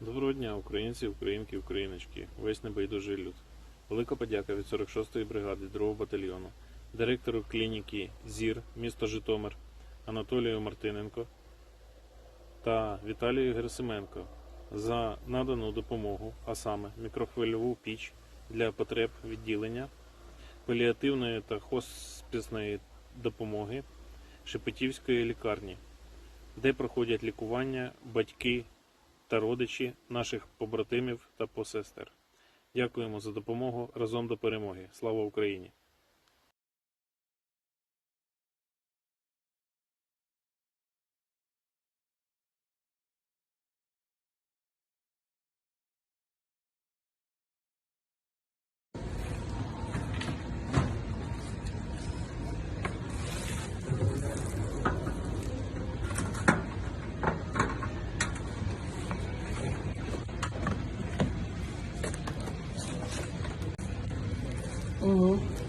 Доброго дня, українці, українки, україночки, весь небайдужий люд. Велика подяка від 46-ї бригади 2-го батальйону, директору клініки ЗІР, місто Житомир Анатолію Мартиненко та Віталію Герасименко за надану допомогу, а саме мікрохвильову піч для потреб відділення, паліативної та хоспісної допомоги Шепетівської лікарні, де проходять лікування батьки та родичі наших побратимів та посестер. Дякуємо за допомогу разом до перемоги. Слава Україні! 嗯哼。